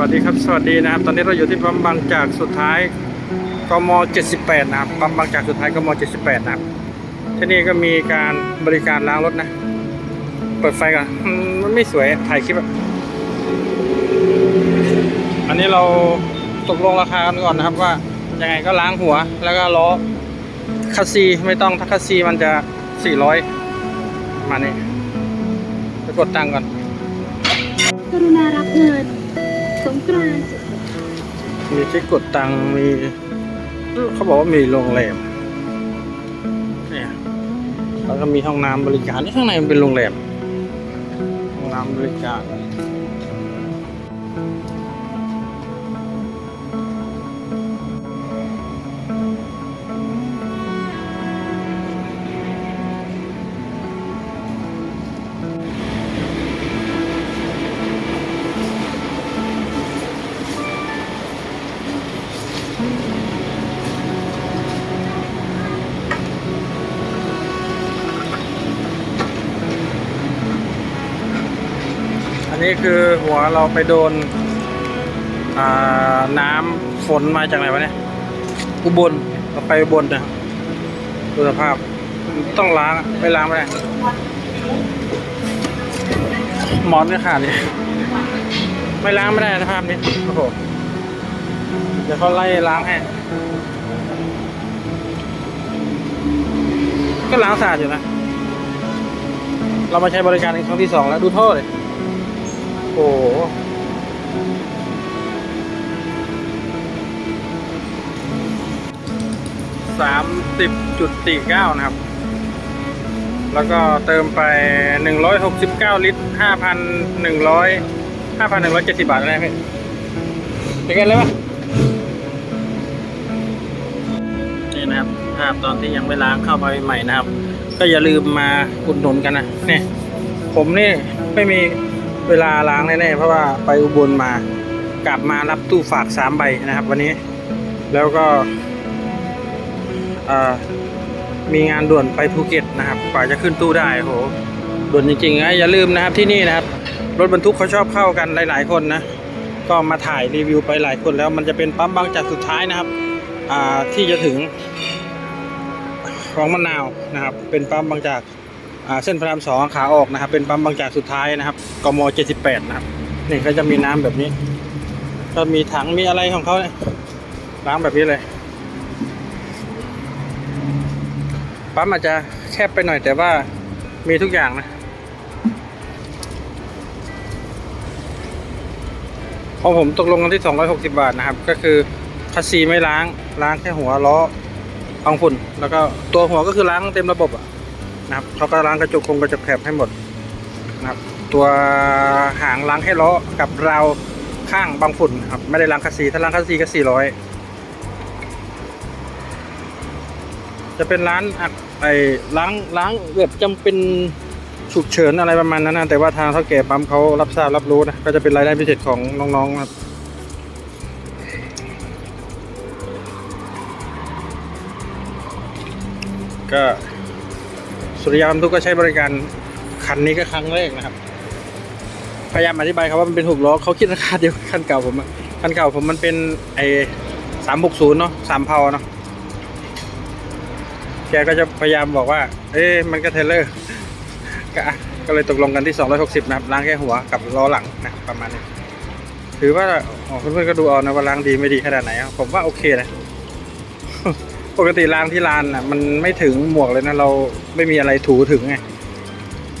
วัสดีครับ สวัสดีนะครับ ตอนนี้เราอยู่ที่ปั๊มบางจากสุดท้ายกม 78 นะครับปั๊มบางจากสุดท้ายกม 78 นะครับ ที่นี่ก็มีการบริการล้างรถนะ เปิดไฟก่อนมันไม่สวยถ่ายคลิปอะอันนี้เราตกลงราคากันก่อนนะครับว่ายังไงก็ล้างหัวแล้วก็ล้อคัสซีไม่ต้องถ้าคัสซีมันจะ 400 มานี่ไปกดตังก่อนกรุณารับเงิน สงกรานต์มีที่กดตังค์มี เขาบอกว่ามีโรงแรมเนี่ยแล้วก็มีห้องน้ำบริการนี่ข้างในมันเป็นโรงแรมห้องน้ำบริการ นี้คือหัวเราไปโดนน้ำฝนมาจากไหนวะเนี่ย อุบลเราไปอุบลนะดูสภาพ ต้องล้างไม่ล้างไม่ได้หมอนเนี่ยขาดเลยไม่ล้างไม่ได้สภาพนี้โอ้โหเดี๋ยวเขาไล่ล้างให้ก็ล้างสะอาดอยู่นะ เรามาใช้บริการในครั้งที่สองแล้วดูท่อเลย โอ้โหสามสิบจุดสี่เก้านะครับ แล้วก็เติมไปหนึ่งร้อยหกสิบเก้าลิตรห้าพันหนึ่งร้อยห้าพันหนึ่งร้อยเจ็ดสิบบาทอะไรพี่เป็นกันเลยปะนี่นะครับ ภาพตอนที่ยังไม่ล้างเข้ามาใหม่นะครับ ก็อย่าลืมมาอุดหนุนกันนะเนี่ยผมนี่ไม่มี เวลาล้างแน่ๆเพราะว่าไปอุบลมากลับมารับตู้ฝากสามใบนะครับ วันนี้แล้วก็มีงานด่วนไปภูเก็ตนะครับกว่าจะขึ้นตู้ได้โหด่วนจริงๆนะอย่าลืมนะครับที่นี่นะครับ รถบรรทุกเขาชอบเข้ากันหลาย ๆ คนนะก็มาถ่ายรีวิวไปหลายคนแล้ว มันจะเป็นปั๊มบางจากสุดท้ายนะครับที่จะถึงของมะนาวนะครับ เป็นปั๊มบางจาก เส้นพระรามสองขาออกนะครับ เป็นปั๊มบางจากสุดท้ายนะครับกม78นะครับนี่ก็จะมีน้ำแบบนี้ ก็มีถังมีอะไรของเขาเนี่ยล้างแบบนี้เลยปั๊มอาจจะแคบไปหน่อยแต่ว่ามีทุกอย่างนะของผมตกลงกันที่ 260 บาทนะครับ ก็คือคัสซีไม่ล้างล้างแค่หัวล้อฟังฝุ่น แล้วก็ตัวหัวก็คือล้างเต็มระบบอะ นะครับเขาก็ล้างกระจกคงกระจกแคบให้หมดนะครับ ตัวหางล้างให้ล้อกับราวข้างบางฝุ่นครับไม่ได้ล้างคัสซีถ้าล้างคัสซีก็สี่ร้อยจะเป็นร้านอัดไอ้ล้างล้างแบบจำเป็นฉุกเฉินอะไรประมาณนั้นนะแต่ว่าทางเท่าแก่ปั๊มเขารับทราบรับรู้นะก็จะเป็นรายได้พิเศษของน้องๆครับก็ สุริยามทุกก็ใช้บริการคันนี้ก็ครั้งแรกนะครับ พยายามอธิบายครับว่ามันเป็นหกล้อเขาคิดราคาเดียวกับคันเก่าผมอะคันเก่าผมมันเป็นไอสามหกศูนย์เนาะสามเพาเนาะแกก็จะพยายามบอกว่า เอ๊ะมันก็เทเลอร์ก็อ่ก็เลยตกลงกันที่ 260 นะครับ ล้างแค่หัวกับล้อหลังนะประมาณนี้ ถือว่าเพื่อนๆก็ดูเอานะว่าล้างดีไม่ดีขนาดไหนอะผมว่าโอเคนะ ปกติล้างที่ร้านอะ มันไม่ถึงหมวกเลยนะ เราไม่มีอะไรถูถึงไง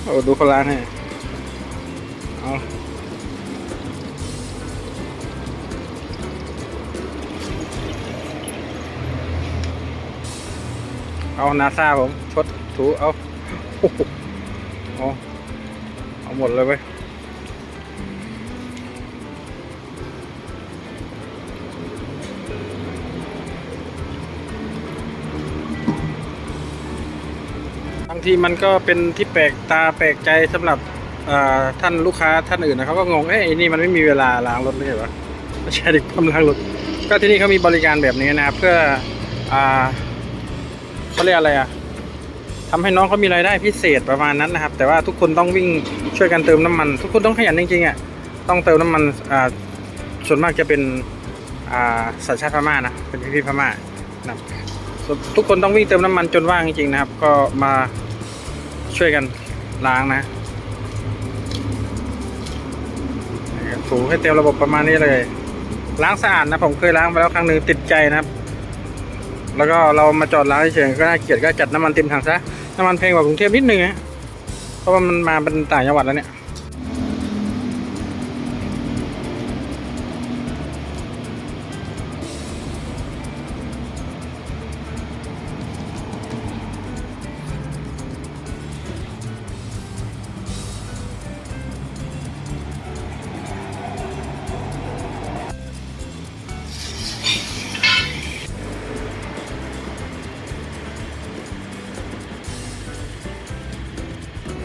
โอ้ดูเขาล้างให้เอาเอานาซาผมชดถูเอาโอ้เอาเอาหมดเลยเว้ยางทีมันก็เป็นที่แปลกตาแปลกใจสำหรับท่านลูกค้าท่านอื่นนะเขาก็งงเอ้ยไอ้นี่มันไม่มีเวลาล้างรถไม่ใช่เหรอไม่ใช่ดิปั๊มล้างรถก็ที่นี่เขามีบริการแบบนี้นะครับ เพื่ออเขาเรียกอะไรอะทำให้น้องเขามีรายได้พิเศษประมาณนั้นนะครับ แต่ว่าทุกคนต้องวิ่งช่วยกันเติมน้ำมัน ทุกคนต้องขยันจริงๆอะต้องเติมน้ำมันอ่าส่วนมากจะเป็นสัญชาติพม่านะเป็นพี่ๆพม่านะทุกคนต้องวิ่งเติมน้ำมันจนว่างจริงๆนะครับ ก็มา ช่วยกันล้างนะถูให้เต็มระบบประมาณนี้เลย ล้างสะอาดนะ ผมเคยล้างไปแล้วครั้งหนึ่งติดใจนะครับ แล้วก็เรามาจอดล้างเฉยๆก็น่าเกลียดก็จัดน้ำมันเต็มถังซะน้ำมันแพงกว่ากรุงเทพนิดนึงนะเพราะว่ามันมาเป็นต่างจังหวัดแล้วเนี่ย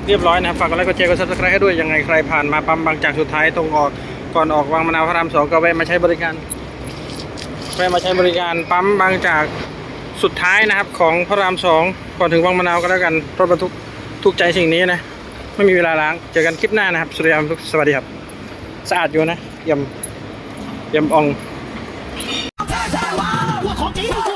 เรียบร้อยนะครับฝากกดไลค์กดแชร์กดซับสไครต์ให้ด้วยยังไงใครผ่านมาปั๊มบางจากสุดท้ายตรงออกก่อนออกวังมะนาวพระรามสองก็แวะมาใช้บริการแวะมาใช้บริการปั๊มบางจากสุดท้ายนะครับ ของพระรามสองก่อนถึงวังมะนาวก็แล้วกันรถบรรทุกถูกใจสิ่งนี้นะไม่มีเวลาล้างเจอกันคลิปหน้านะครับสวัสดีครับสวัสดีครับสะอาดอยู่นะยี่ยมเยี่ยมอองของจริง